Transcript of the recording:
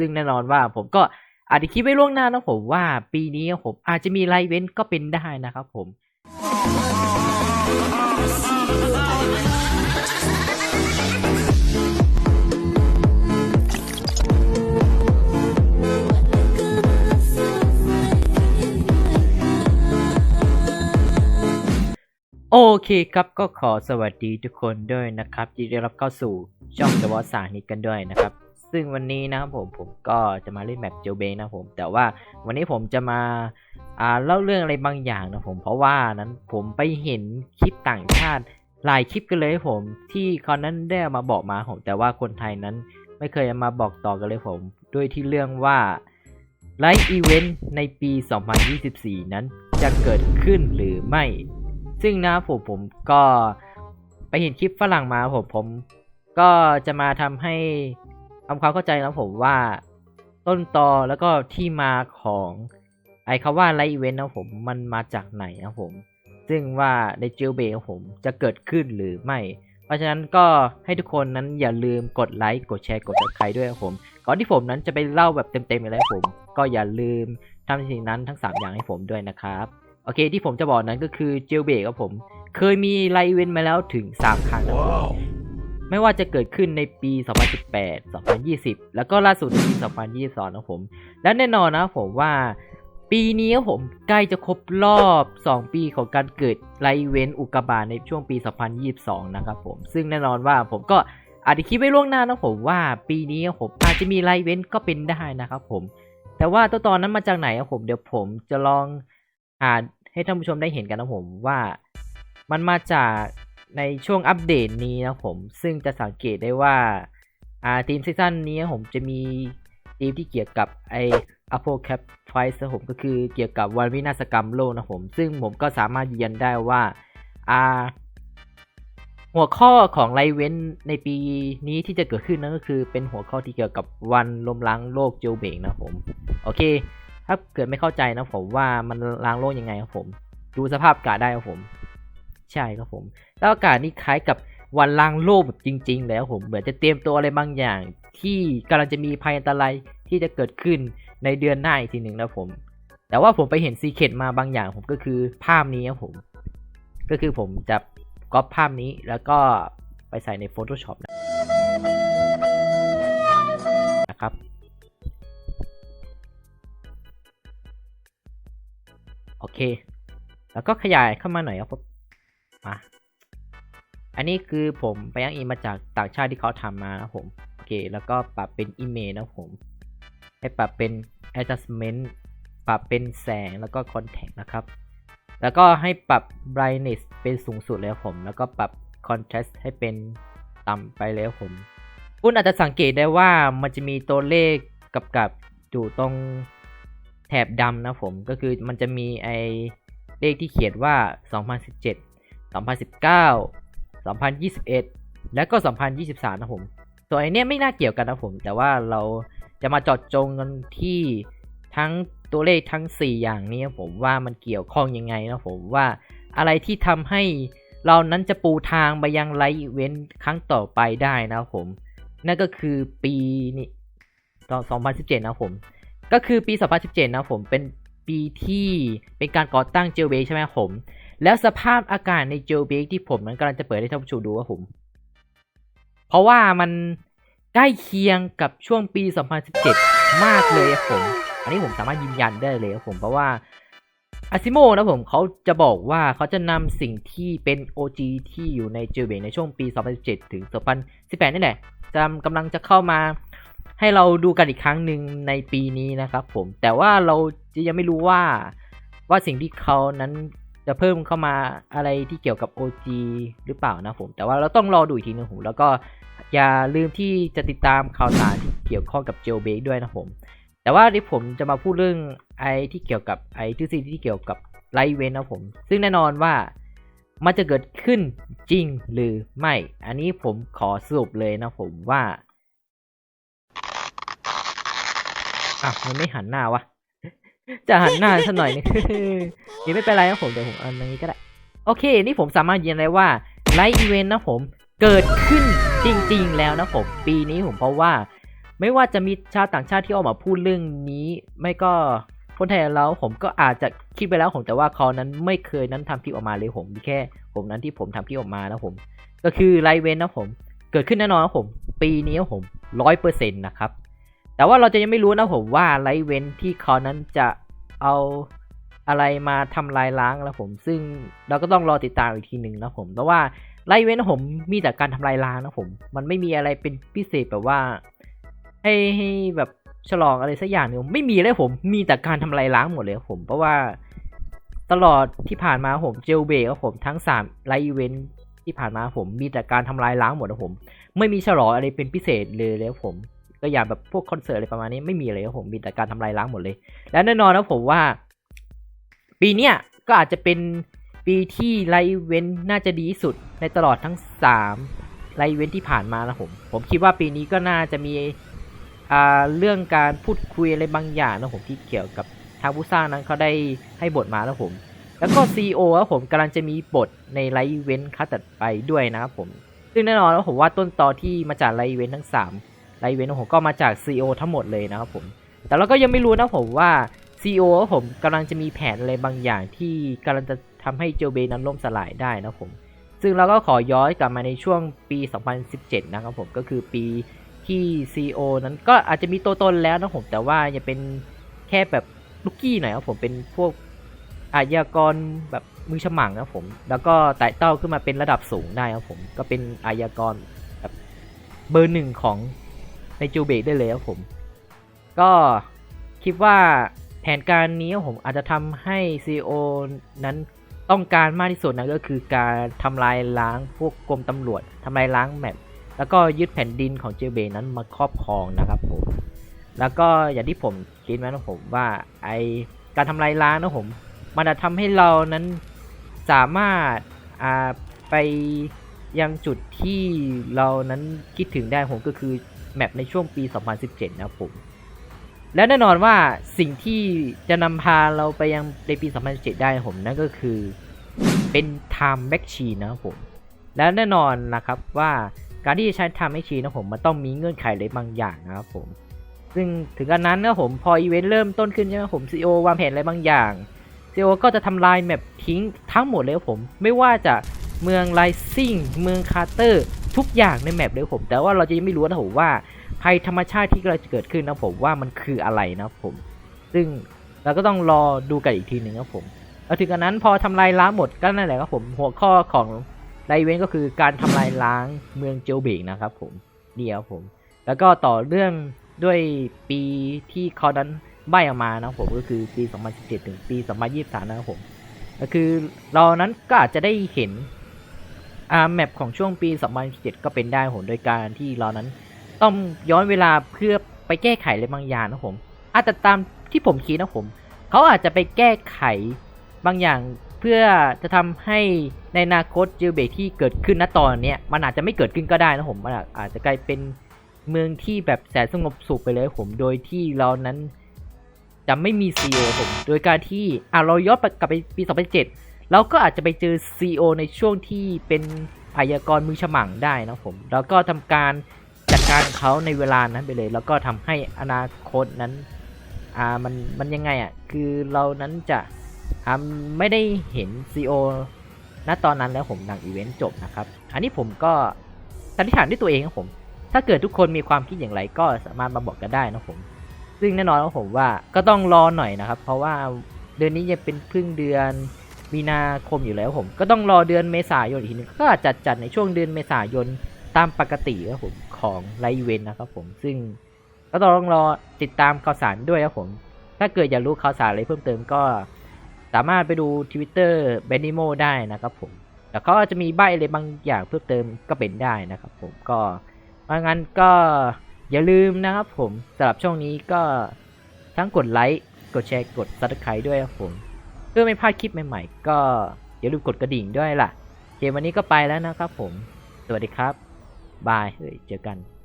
ซึ่งแน่นอนว่าผมก็อาจจะคิดไว้ล่วงหน้านะผมว่าปีนี้ผมอาจจะมีไลฟ์เว้นก็เป็นได้นะครับผม โอเคครับก็ขอสวัสดีทุกคนด้วยนะครับยินดีต้อนรับเข้าสู่ช่องเดวอสานิกกันด้วยนะครับ ซึ่งวันนี้นะครับผมผมก็จะมาเล่นแมปเจลเบนะผมแต่ว่าวันนี้ผมจะมาอ่าเล่าเรื่องอะไรบางอย่างนะผมเพราะว่านั้นผมไปเห็นคลิปต่างชาติหลายคลิปกันเลยผมที่เขานั้นได้มาบอกมาผมแต่ว่าคนไทยนั้นไม่เคยมาบอกต่อกันเลยผม ด้วยที่เรื่องว่าไลฟ์อีเวนต์ในปี 2024 นั้นจะเกิดขึ้นหรือไม่ ซึ่งนะผมผมก็ไปเห็นคลิปฝรั่งมาผมผมก็จะมาทำให้ ทำความเข้าใจนะผมว่าต้นตอแล้วก็ที่มาของไอ้คาว่าไลฟ์อีเวนต์นะผมมันมาจากไหนนะผม ซึ่งว่าในจิลเบของผมจะเกิดขึ้นหรือไม่ เพราะฉะนั้นก็ให้ทุกคนนั้นอย่าลืมกดไลค์กดแชร์กด subscribe ด้วยครับผม ก่อนที่ผมนั้นจะไปเล่าแบบเต็มๆเลยผม ก็อย่าลืมทำสิ่งนั้นทั้ง 3 อย่างให้ผมด้วยนะครับโอเคที่ผมจะบอกนั้นก็คือเจลเบรกครับผม เคยมีไลฟ์เวนต์มาแล้วถึง 3 ครั้งนะครับผม ไม่ว่าจะเกิดขึ้นในปี 2018 2020 แล้วก็ล่าสุดในปี 2022 นะครับผม และแน่นอนนะผมว่าปีนี้ผมใกล้จะครบรอบ 2 ปีของการเกิดไลเวนอุกกาบาตในช่วงปี 2022 นะครับผม ซึ่งแน่นอนว่าผมก็อาจจะคิดไว้ล่วงหน้านะผมว่าปีนี้ผมอาจจะมีไลเวนก็เป็นได้นะครับผม แต่ว่าตัวตอนนั้นมาจากไหนครับผม เดี๋ยวผมจะลองหาให้ท่านผู้ชมได้เห็นกันนะผมว่ามันมาจาก ในช่วงอัปเดตนี้นะผม ซึ่งจะสังเกตได้ว่าอ่าทีมซีซั่นนี้ผมจะมีทีมที่เกี่ยวกับไออโพแคปไฟส์ผมก็คือเกี่ยวกับวันวินาศกรรมโลกนะผม ซึ่งผมก็สามารถยืนยันได้ว่าอ่าหัวข้อของไลเวนในปีนี้ที่จะเกิดขึ้นนั่นก็คือเป็นหัวข้อที่เกี่ยวกับวันล้มล้างโลกเจลเบงนะผม โอเค ถ้าเกิดไม่เข้าใจนะผมว่ามันล้างโลกยังไงครับผม ดูสภาพอากาศได้ครับผม ใช่ครับผม แล้วอากาศนี่คล้ายกับวันล้างโลกแบบจริง ๆ แล้วผมเหมือนจะเตรียมตัวอะไรบางอย่าง ที่กำลังจะมีภัยอันตรายที่จะเกิดขึ้นในเดือนหน้าอีกทีหนึ่งนะผม แต่ว่าผมไปเห็นซีเคดมาบางอย่างผมก็คือภาพนี้ครับผม ก็คือผมจะก๊อปภาพนี้แล้วก็ไปใส่ใน Photoshop นะครับโอเค แล้วก็ขยายเข้ามาหน่อยครับ มา อันนี้คือผมไปอ้างอิงมาจากต่างชาติที่เขาทำมานะผม โอเค แล้วก็ปรับเป็น image นะผม ให้ปรับเป็น adjustment ปรับเป็นแสงแล้วก็ contact นะครับ แล้วก็ให้ปรับ brightness เป็นสูงสุดเลยผม แล้วก็ปรับ contrast ให้เป็นต่ำไปเลยผม คุณอาจจะสังเกตได้ว่ามันจะมีตัวเลขกับกับอยู่ตรงแถบดำนะผม ก็คือมันจะมีไอเลขที่เขียนว่า 2017 2019 2021 แล้วก็ 2023 นะผมตัวไอเนี้ยไม่น่าเกี่ยวกันนะผม แต่ว่าเราจะมาจอดจงกันที่ทั้งตัวเลขทั้ง 4 อย่างนี้นะผมว่ามันเกี่ยวข้องยังไงนะผมว่าอะไรที่ทำให้เรานั้นจะปูทางไปยังไลฟ์อีเวนต์ครั้งต่อไปได้นะผม นั่นก็คือปีนี้ตอน2017 นะผม ก็คือปี 2017 นะผมเป็นปีที่เป็นการก่อตั้งเจลเบใช่ไหมผม แล้วสภาพอากาศในเจลเบกที่ผมนั้นกำลังจะเปิดให้ท่านผู้ชมดูว่าผม เพราะว่ามันใกล้เคียงกับช่วงปี 2017 มากเลยครับผม อันนี้ผมสามารถยืนยันได้เลยครับผมเพราะว่าอาซิโมนะผมเขาจะบอกว่าเขาจะนำสิ่งที่เป็น OG ที่อยู่ในเจลเบกในช่วงปี 2017 ถึง 2018 นี่แหละจะกำลังจะเข้ามาให้เราดูกันอีกครั้งหนึ่งในปีนี้นะครับผมแต่ว่าเราจะยังไม่รู้ว่าว่าสิ่งที่เขานั้น จะเพิ่มเข้ามาอะไรที่เกี่ยวกับ OG หรือเปล่านะผม แต่ว่าเราต้องรอดูอีกทีนึงผมแล้วก็อย่าลืมที่จะติดตามข่าวสารที่เกี่ยวข้องกับเจลเบกด้วยนะผม แต่ว่าที่ผมจะมาพูดเรื่องไอที่เกี่ยวกับไอทฤษฎีที่เกี่ยวกับไลฟ์เวนนะผม ซึ่งแน่นอนว่ามันจะเกิดขึ้นจริงหรือไม่ อันนี้ผมขอสรุปเลยนะผมว่าอะมันไม่หันหน้าวะ จะหันหน้าสักหน่อยนึงนี่ไม่เป็นไรนะผมเดี๋ยวผมเอาตรงนี้ก็ได้ โอเค นี่ผมสามารถยืนยันได้ว่าไลฟ์อีเวนต์นะผมเกิดขึ้นจริง ๆ แล้วนะผมปีนี้ผมเพราะว่า ไม่ว่าจะมีชาวต่างชาติที่ออกมาพูดเรื่องนี้ ไม่ก็คนไทยเราผมก็อาจจะคิดไปแล้วผมแต่ว่าเขานั้นไม่เคยนั้นทำคลิปออกมาเลยผมมีแค่ ผมนั้นที่ผมทำคลิปออกมานะผม ก็คือไลเวนนะผม เกิดขึ้นแน่นอนนะผม ปีนี้ผมร้อยเปอร์เซ็นต์นะครับ แต่ว่าเราจะยังไม่รู้นะผมว่าไลเวนที่เขานั้นจะเอาอะไรมาทำลายล้างแล้วผม ซึ่งเราก็ต้องรอติดตามอีกทีหนึ่งนะผมเพราะว่าไลเวนนะผมมีแต่การทำลายล้างนะผม มันไม่มีอะไรเป็นพิเศษแบบว่า ให้ให้แบบฉลองอะไรสักอย่างหนึ่งไม่มีเลยผมมีแต่การทำลายล้างหมดเลยผม เพราะว่าตลอดที่ผ่านมาผมเจลเบรกครับผมทั้งสามไลฟ์เวนที่ผ่านมาผมมีแต่การทำลายล้างหมดนะผม ไม่มีฉลองอะไรเป็นพิเศษเลยเลยครับผม ก็อย่างแบบพวกคอนเสิร์ตอะไรประมาณนี้ไม่มีเลยครับผมมีแต่การทำลายล้างหมดเลย และแน่นอนนะผมว่า ปีเนี้ยก็อาจจะเป็นปีที่ไลเวนน่าจะดีที่สุดในตลอดทั้ง3ไลเวนที่ผ่านมานะผม ผมคิดว่าปีนี้ก็น่าจะมีอ่าเรื่องการพูดคุยอะไรบางอย่างนะผมที่เกี่ยวกับทางผู้สร้างนั้นเขาได้ให้บทมาแล้วผม แล้วก็ CEO ครับผมกำลังจะมีบทในไลฟ์เวนคัดตัดไปด้วยนะครับผม ซึ่งแน่นอนแล้วผมว่าต้นตอที่มาจากไลฟ์เวนทั้ง 3 ไลเวนของผมก็มาจาก CEO ทั้งหมดเลยนะครับผม แต่เราก็ยังไม่รู้นะผมว่า CEO ครับผมกำลังจะมีแผนอะไรบางอย่างที่กำลังจะทำให้เจลเบนั้นล่มสลายได้นะผม ซึ่งเราก็ขอย้อนกลับมาในช่วงปี 2017 นะครับผมก็คือปีที่ CEO นั้นก็อาจจะมีตัวตนแล้วนะผมแต่ว่ายังเป็นแค่แบบลูกกี้หน่อยครับผมเป็นพวกอาชญากรแบบมือฉมังนะครับผม แล้วก็ไต่เต้าขึ้นมาเป็นระดับสูงได้ครับผม ก็เป็นอาชญากรแบบเบอร์หนึ่งของ ในจูเบกได้เลยครับผม ก็คิดว่าแผนการนี้ผมอาจจะทำให้ CEO นั้นต้องการมากที่สุดนะก็คือการทำลายล้างพวกกรมตำรวจทำลายล้างแมปแล้วก็ยึดแผ่นดินของเจเบนั้นมาครอบครองนะครับผม แล้วก็อย่างที่ผมคิดไว้นะผมว่าไอการทำลายล้างนะผม มันจะทำให้เรานั้นสามารถไปยังจุดที่เรานั้นคิดถึงได้ผมก็คือ แมปในช่วงปี 2017 นะครับผม และแน่นอนว่าสิ่งที่จะนำพาเราไปยังในปี 2017 ได้ผมนั่นก็คือเป็น time machine นะครับผม และแน่นอนนะครับว่าการที่จะใช้ time machine นะผมมันต้องมีเงื่อนไขอะไรบางอย่างนะครับผม ซึ่งถึงกันนั้นนะผมพออีเวนต์เริ่มต้นขึ้นใช่ไหมผม CEO วางแผนอะไรบางอย่าง CEO ก็จะทำลายแมปทิ้งทั้งหมดเลยครับผม ไม่ว่าจะเมืองไลซิงเมืองคาร์เตอร์ ทุกอย่างในแมปเลยผม แต่ว่าเราจะยังไม่รู้นะผมว่าภัยธรรมชาติที่กำลังจะเกิดขึ้นนะผมว่ามันคืออะไรนะผม ซึ่งเราก็ต้องรอดูกันอีกทีหนึ่งครับผมแล้วถึงกันนั้นพอทำลายล้างหมดก็นั่นแหละครับผมหัวข้อของไลเวนก็คือการทำลายล้างเมืองเจลเบกนะครับผมนี่ครับผม แล้วก็ต่อเรื่องด้วยปีที่เขาดันใบออกมานะผมก็คือปี 2017 ถึงปี 2023 นะครับผมก็คือเรานั้นก็อาจจะได้เห็น อ่าแมปของช่วงปี 2017 ก็เป็นได้ผมโดยการที่เรานั้น ต้องย้อนเวลาเพื่อไปแก้ไขอะไรบางอย่างนะผมอาจจะตามที่ผมคิดนะผม เขาอาจจะไปแก้ไขบางอย่างเพื่อจะทำให้ในอนาคตจิลเบกที่เกิดขึ้นณตอนเนี้ยมันอาจจะไม่เกิดขึ้นก็ได้นะผมมันอาจจะกลายเป็นเมืองที่แบบแสนสงบสุขไปเลยผม โดยที่เรานั้นจะไม่มี CEO ผม โดยการที่อะเราย้อนกลับไปปี 2007 เราก็อาจจะไปเจอ CEO ในช่วงที่เป็นอาชญากรมือฉมังได้นะผม แล้วก็ทำการจัดการเขาในเวลานั้นไปเลย แล้วก็ทำให้อนาคตนั้น อ่ามันมันยังไงอะ คือเรานั้นจะอ่าไม่ได้เห็น CO ณตอนนั้นแล้วผมหลังอีเวนต์จบนะครับ อันนี้ผมก็สันนิษฐานด้วยตัวเองครับผม ถ้าเกิดทุกคนมีความคิดอย่างไรก็สามารถมาบอกกันได้นะผม ซึ่งแน่นอนว่าผมว่าก็ต้องรอหน่อยนะครับ เพราะว่าเดือนนี้ยังเป็นครึ่งเดือน มีนาคมอยู่แล้วผม ก็ต้องรอเดือนเมษายนอีกทีนึงก็อาจจะจัดในช่วงเดือนเมษายนตามปกติครับผมของไลเวนนะครับผมซึ่งก็ต้องรอติดตามข่าวสารด้วยครับผม ถ้าเกิดอยากรู้ข่าวสารอะไรเพิ่มเติมก็สามารถไปดู Twitter b e n i m o ได้นะครับผม แล้วเขาจะมีใบอะไรบางอย่างเพิ่มเติมก็เป็นได้นะครับผมก็เพราะงั้นก็อย่าลืมนะครับผมสำหรับช่องนี้ก็ทั้งกดไลค์ กดแชร์ กด subscribe ด้วยครับผม เพื่อไม่พลาดคลิปใหม่ๆ ก็อย่าลืมกดกระดิ่งด้วยล่ะโอเควันนี้ก็ไปแล้วนะครับผม สวัสดีครับ บายเจอกัน